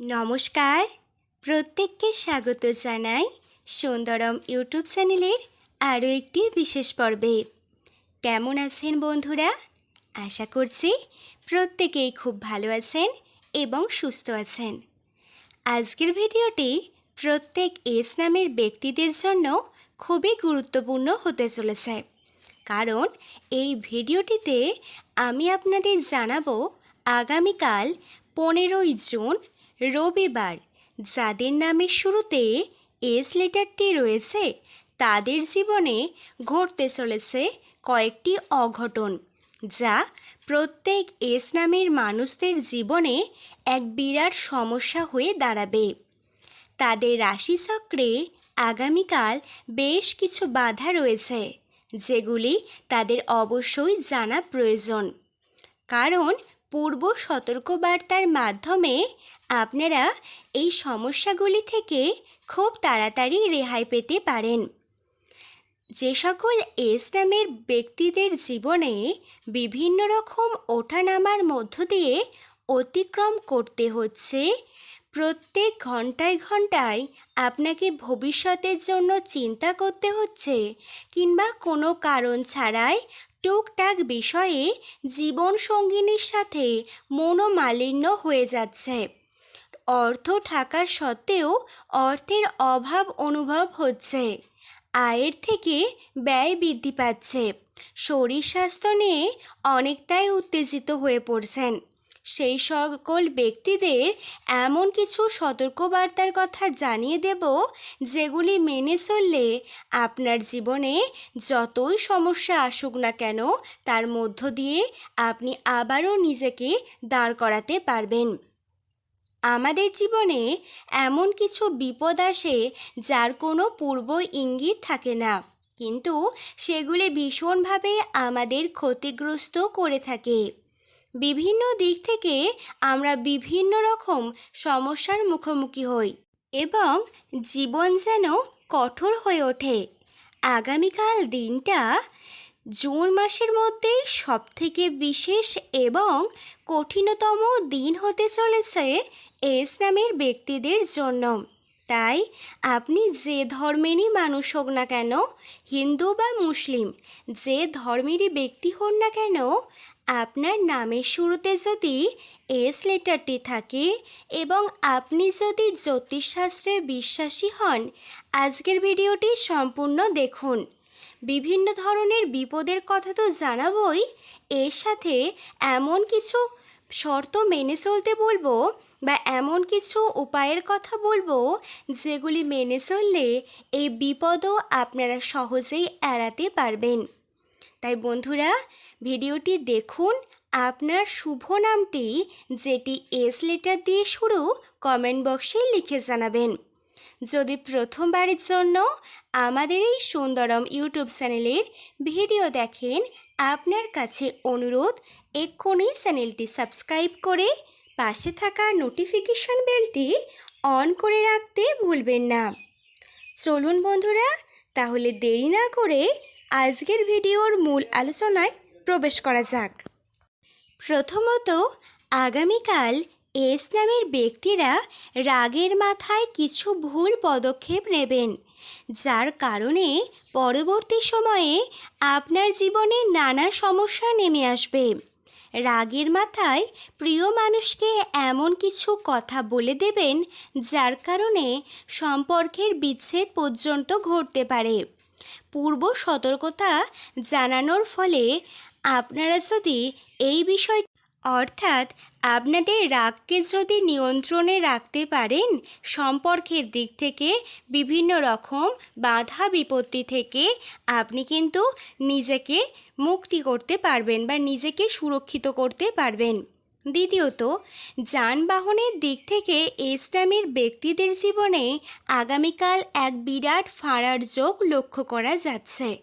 নমস্কার। প্রত্যেককে স্বাগত জানাই সুন্দরম ইউটিউব চ্যানেলের আরও একটি বিশেষ পর্বে। কেমন আছেন বন্ধুরা? আশা করছি প্রত্যেকেই খুব ভালো আছেন এবং সুস্থ আছেন। আজকের ভিডিওটি প্রত্যেক এস নামের ব্যক্তিদের জন্য খুবই গুরুত্বপূর্ণ হতে চলেছে। কারণ এই ভিডিওটিতে আমি আপনাদের জানাব আগামীকাল পনেরোই জুন রবিবার। যাদের নামের শুরুতে এস লেটারটি রয়েছে, তাদের জীবনে ঘটতে চলেছে কয়েকটি অঘটন, যা প্রত্যেক এস নামের মানুষদের জীবনে এক বিরাট সমস্যা হয়ে দাঁড়াবে। তাদের রাশিচক্রে আগামীকাল বেশ কিছু বাধা রয়েছে, যেগুলি তাদের অবশ্যই জানা প্রয়োজন। কারণ পূর্ব সতর্কবার্তার মাধ্যমে আপনারা এই সমস্যাগুলি থেকে খুব তাড়াতাড়ি রেহাই পেতে পারেন। যে সকল এস নামের ব্যক্তিদের জীবনে বিভিন্ন রকম ওঠানামার মধ্য দিয়ে অতিক্রম করতে হচ্ছে, প্রত্যেক ঘন্টায় ঘন্টায় আপনাকে ভবিষ্যতের জন্য চিন্তা করতে হচ্ছে কিংবা কোনো কারণ ছাড়াই টুকটাক বিষয়ে জীবন সঙ্গিনীর সাথে মনোমালিন্য হয়ে যাচ্ছে। অর্থ থাকা সত্ত্বেও অর্থের অভাব অনুভব হচ্ছে। আয়ের থেকে ব্যয় বৃদ্ধি পাচ্ছে। শরীর স্বাস্থ্য নিয়ে অনেকটাই উত্তেজিত হয়ে পড়ছেন। সেই সকল ব্যক্তিদের এমন কিছু সতর্কবার্তার কথা জানিয়ে দেব, যেগুলি মেনে চললে আপনার জীবনে যতই সমস্যা আসুক না কেন, তার মধ্য দিয়ে আপনি আবারও নিজেকে দাঁড় করাতে পারবেন। আমাদের জীবনে এমন কিছু বিপদ আসে যার কোনো পূর্ব ইঙ্গিত থাকে না। কিন্তু সেগুলি ভীষণভাবে আমাদের ক্ষতিগ্রস্ত করে থাকে। বিভিন্ন দিক থেকে আমরা বিভিন্ন রকম সমস্যার মুখোমুখি হই এবং জীবন যেন কঠোর হয়ে ওঠে। আগামীকাল দিনটা জুন মাসের মধ্যে সবথেকে বিশেষ এবং কঠিনতম দিন হতে চলেছে এস নামের ব্যক্তিদের জন্য। তাই আপনি যে ধর্মেরই মানুষ হোক না কেন, হিন্দু বা মুসলিম, যে ধর্মেরই ব্যক্তি হন না কেন, আপনার নামের শুরুতে যদি এস লেটারটি থাকে এবং আপনি যদি জ্যোতিষশাস্ত্রে বিশ্বাসী হন, আজকের ভিডিওটি সম্পূর্ণ দেখুন। বিভিন্ন ধরনের বিপদের কথা তো জানাবই, এর সাথে এমন কিছু শর্ত মেনে চলতে বলব বা এমন কিছু উপায়ের কথা বলব যেগুলি মেনে চললে এই বিপদও আপনারা সহজেই এড়াতে পারবেন। তাই বন্ধুরা, ভিডিওটি দেখুন। আপনার শুভ নামটি যেটি এস লেটার দিয়ে শুরু কমেন্ট বক্সে লিখে জানাবেন। যদি প্রথমবারের জন্য আমাদের এই সুন্দরম ইউটিউব চ্যানেলের ভিডিও দেখেন, আপনার কাছে অনুরোধ, এক্ষুনি চ্যানেলটি সাবস্ক্রাইব করে পাশে থাকা নোটিফিকেশন বেলটি অন করে রাখতে ভুলবেন না। চলুন বন্ধুরা, তাহলে দেরি না করে আজকের ভিডিওর মূল আলোচনায় প্রবেশ করা যাক। প্রথমত, আগামীকাল এস নামের ব্যক্তিরা রাগের মাথায় কিছু ভুল পদক্ষেপ নেবেন, যার কারণে পরবর্তী সময়ে আপনার জীবনে নানা সমস্যা নেমে আসবে। রাগের মাথায় প্রিয় মানুষকে এমন কিছু কথা বলে দেবেন, যার কারণে সম্পর্কের বিচ্ছেদ পর্যন্ত ঘটতে পারে। পূর্ব সতর্কতা জানানোর ফলে আপনারা যদি এই বিষয় অর্থাৎ আপনাদের রাগকে যদি নিয়ন্ত্রণে রাখতে পারেন, সম্পর্কের দিক থেকে বিভিন্ন রকম বাধা বিপত্তি থেকে আপনি কিন্তু নিজেকে মুক্তি করতে পারবেন বা নিজেকে সুরক্ষিত করতে পারবেন। দ্বিতীয়ত, যানবাহনের দিক থেকে ইসলামের ব্যক্তিদের জীবনে আগামীকাল এক বিরাট ফাঁড়ার যোগ লক্ষ্য করা যাচ্ছে।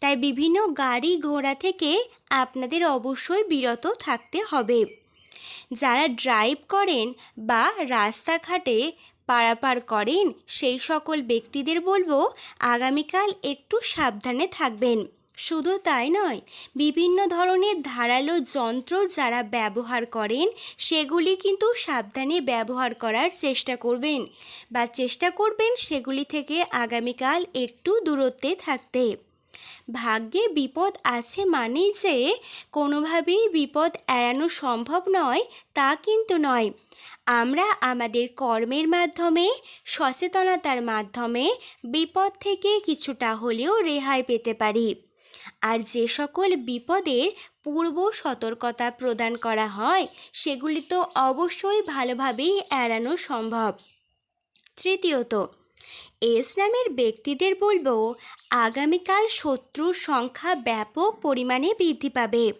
তাই বিভিন্ন গাড়ি ঘোড়া থেকে আপনাদের অবশ্যই বিরত থাকতে হবে। যারা ড্রাইভ করেন বা রাস্তাঘাটে পারাপার করেন, সেই সকল ব্যক্তিদের বলব আগামীকাল একটু সাবধানে থাকবেন। শুধু তাই নয়, বিভিন্ন ধরনের ধারালো যন্ত্র যারা ব্যবহার করেন, সেগুলি কিন্তু সাবধানে ব্যবহার করার চেষ্টা করবেন। বা চেষ্টা করবেন সেগুলি থেকে আগামীকাল একটু দূরত্বে থাকতে। ভাগ্যে বিপদ আছে মানেই যে কোনোভাবেই বিপদ এড়ানো সম্ভব নয়, তা কিন্তু নয়। আমরা আমাদের কর্মের মাধ্যমে, সচেতনতার মাধ্যমে বিপদ থেকে কিছুটা হলেও রেহাই পেতে পারি। আর যে সকল বিপদের পূর্ব সতর্কতা প্রদান করা হয়, সেগুলি তো অবশ্যই ভালোভাবেই এড়ানো সম্ভব। তৃতীয়ত এস নামের ব্যক্তিদের বলব, আগামীকাল শত্রুর সংখ্যা ব্যাপক পরিমাণে বৃদ্ধি পাবে।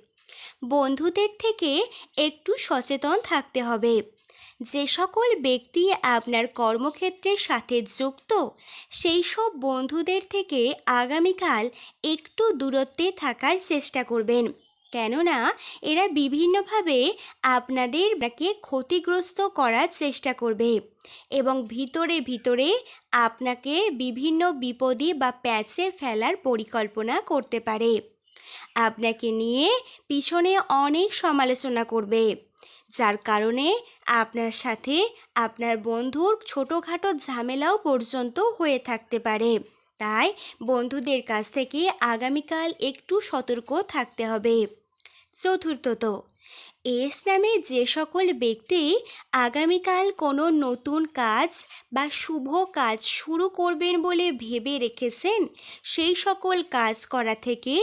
বন্ধুদের থেকে একটু সচেতন থাকতে হবে। যে সকল ব্যক্তি আপনার কর্মক্ষেত্রের সাথে যুক্ত, সেই সব বন্ধুদের থেকে আগামীকাল একটু দূরত্বে থাকার চেষ্টা করবেন। কেননা এরা বিভিন্নভাবে আপনাদেরকে ক্ষতিগ্রস্ত করার চেষ্টা করবে এবং ভিতরে ভিতরে আপনাকে বিভিন্ন বিপদে বা প্যাচে ফেলার পরিকল্পনা করতে পারে। আপনাকে নিয়ে পিছনে অনেক সমালোচনা করবে, যার কারণে আপনার সাথে আপনার বন্ধুর ছোটোখাটো ঝামেলাও পর্যন্ত হয়ে থাকতে পারে। তাই বন্ধুদের কাছ থেকে আগামীকাল একটু সতর্ক থাকতে হবে। চতুর্থত। এস নামে যে সকল ব্যক্তি আগামীকাল কোনো নতুন কাজ বা শুভ কাজ শুরু করবেন বলে ভেবে রেখেছেন, সেই সকল কাজ করা থেকে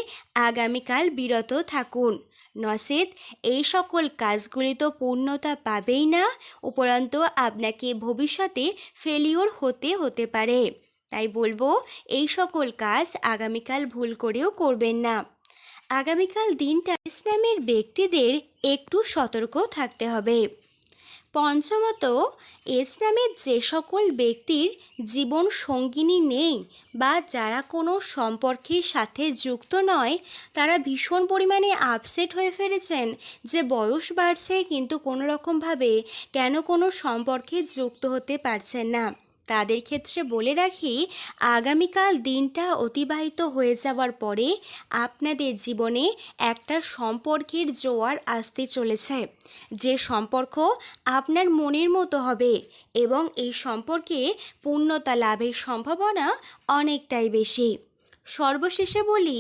আগামীকাল বিরত থাকুন। নচেত এই সকল কাজগুলি তো পূর্ণতা পাবেই না, উপরন্ত আপনাকে ভবিষ্যতে ফেলিওর হতে হতে পারে। তাই বলব, এই সকল কাজ আগামীকাল ভুল করেও করবেন না। আগামীকাল দিনটা ইসলামের ব্যক্তিদের একটু সতর্ক থাকতে হবে। পঞ্চমত, ইসলামের যে সকল ব্যক্তির জীবন সঙ্গিনী নেই বা যারা কোনো সম্পর্কের সাথে যুক্ত নয়, তারা ভীষণ পরিমাণে আপসেট হয়ে ফেলেছেন যে বয়স বাড়ছে কিন্তু কোনো রকমভাবে কেন কোনো সম্পর্কে যুক্ত হতে পারছেন না। তাদের ক্ষেত্রে বলে রাখি, আগামীকাল দিনটা অতিবাহিত হয়ে যাওয়ার পরে আপনাদের জীবনে একটা সম্পর্কের জোয়ার আসতে চলেছে। যে সম্পর্ক আপনার মনের মতো হবে এবং এই সম্পর্কে পূর্ণতা লাভের সম্ভাবনা অনেকটাই বেশি। সর্বশেষে বলি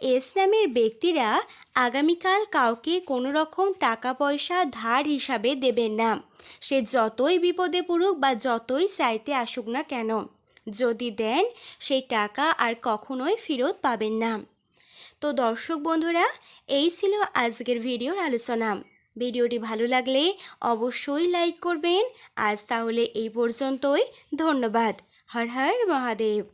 ইসলামের ব্যক্তিরা আগামীকাল কাউকে কোনো রকম টাকা পয়সা ধার হিসাবে দেবেন না। সে যতই বিপদে পড়ুক বা যতই চাইতে আসুক না কেন, যদি দেন, সেই টাকা আর কখনোই ফেরত পাবেন না। তো দর্শক বন্ধুরা, এই ছিল আজকের ভিডিওর আলোচনা। ভিডিওটি ভালো লাগলে অবশ্যই লাইক করবেন। আজ তাহলে এই পর্যন্তই। ধন্যবাদ। হর হর মহাদেব।